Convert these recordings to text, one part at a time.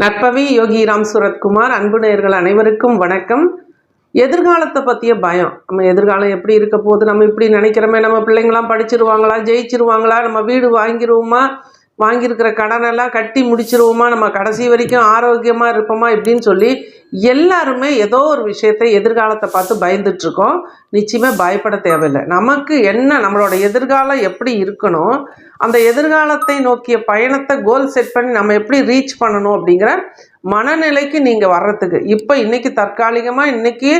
நட்பவி யோகி ராம் சுரத்குமார் அன்பு நேயர்கள் அனைவருக்கும் வணக்கம். எதிர்காலத்தை பற்றிய பயம். நம்ம எதிர்காலம் எப்படி இருக்க போகுது? நம்ம இப்படி நினைக்கிறோமே நம்ம பிள்ளைங்களாம் படிச்சிருவாங்களா ஜெயிச்சிருவாங்களா நம்ம வீடு வாங்கிடுவோமா வாங்கியிருக்கிற கடனெல்லாம் கட்டி முடிச்சிருவோமா? நம்ம கடைசி வரைக்கும் ஆரோக்கியமாக இருப்போமா? இப்படின்னு சொல்லி எல்லாருமே ஏதோ ஒரு விஷயத்தை எதிர்காலத்தை பார்த்து பயந்துட்டுருக்கோம். நிச்சயமாக பயப்பட தேவையில்லை. நமக்கு என்ன நம்மளோட எதிர்காலம் எப்படி இருக்கணும்? அந்த எதிர்காலத்தை நோக்கிய பயணத்தை கோல் செட் பண்ணி நம்ம எப்படி ரீச் பண்ணணும் அப்படிங்கிற மனநிலைக்கு நீங்கள் வர்றதுக்கு. இப்போ இன்னைக்கு தற்காலிகமாக இன்றைக்கி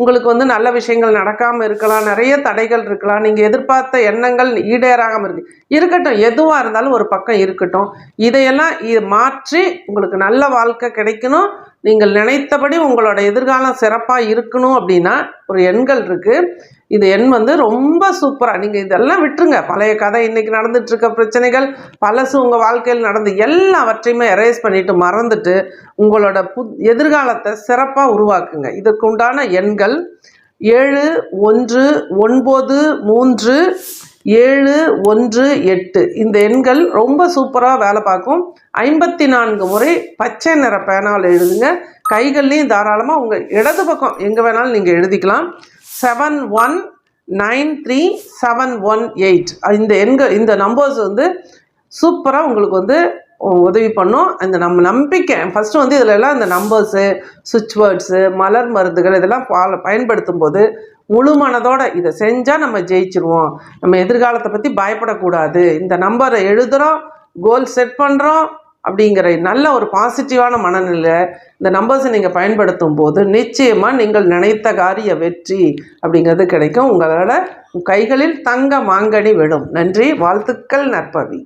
உங்களுக்கு வந்து நல்ல விஷயங்கள் நடக்காமல் இருக்கலாம் நிறைய தடைகள் இருக்கலாம். நீங்கள் எதிர்பார்த்த எண்ணங்கள் ஈடேறாமல் இருக்கு. இருக்கட்டும் எதுவாக இருந்தாலும் ஒரு பக்கம் இருக்கட்டும். இதையெல்லாம் இது மாற்றி உங்களுக்கு நல்ல வாழ்க்கை கிடைக்கணும். நீங்கள் நினைத்தபடி உங்களோட எதிர்காலம் சிறப்பாக இருக்கணும் அப்படின்னா ஒரு எண்கள் இருக்குது இது எண் வந்து ரொம்ப சூப்பராக நீங்கள் இதெல்லாம் விட்டுருங்க. பழைய கதை இன்றைக்கி நடந்துட்டுருக்க பிரச்சனைகள் பழசு உங்கள் வாழ்க்கையில் நடந்து எல்லாவற்றையுமே எரேஸ் பண்ணிவிட்டு மறந்துட்டு உங்களோட பு எதிர்காலத்தை சிறப்பாக உருவாக்குங்க. இதற்கு உண்டான எண்கள் ஏழு ஒன்று ஒன்பது மூன்று ஏழு ஒன்று எட்டு. இந்த எண்கள் ரொம்ப சூப்பராக வேலை பார்க்கும். ஐம்பத்தி நான்கு முறை பச்சை நிற பேனால் எழுதுங்க. கைகள்லையும் தாராளமாக உங்கள் இடது பக்கம் எங்கே வேணாலும் நீங்கள் எழுதிக்கலாம். Seven one nine three seven one eight. இந்த எண்கள் இந்த நம்பர்ஸ் வந்து சூப்பராக உங்களுக்கு வந்து உதவி பண்ணும். அந்த நம்ம நம்பிக்கை ஃபஸ்ட்டு வந்து இதில் எல்லாம் இந்த நம்பர்ஸு சுவிட்ச் வேர்ட்ஸு மலர் மருந்துகள் இதெல்லாம் பால பயன்படுத்தும் போது முழு மனதோட இதை செஞ்சால் நம்ம ஜெயிச்சிருவோம். நம்ம எதிர்காலத்தை பற்றி பயப்படக்கூடாது. இந்த நம்பரை எழுதுகிறோம் கோல் செட் பண்ணுறோம் அப்படிங்கிற நல்ல ஒரு பாசிட்டிவான மனநிலை இந்த நம்பர்ஸை நீங்கள் பயன்படுத்தும் போது நிச்சயமாக நீங்கள் நினைத்த காரிய வெற்றி அப்படிங்கிறது கிடைக்கும். உங்களோட கைகளில் தங்க மாங்கனி விடும் நன்றி. வாழ்த்துக்கள் நற்பவி.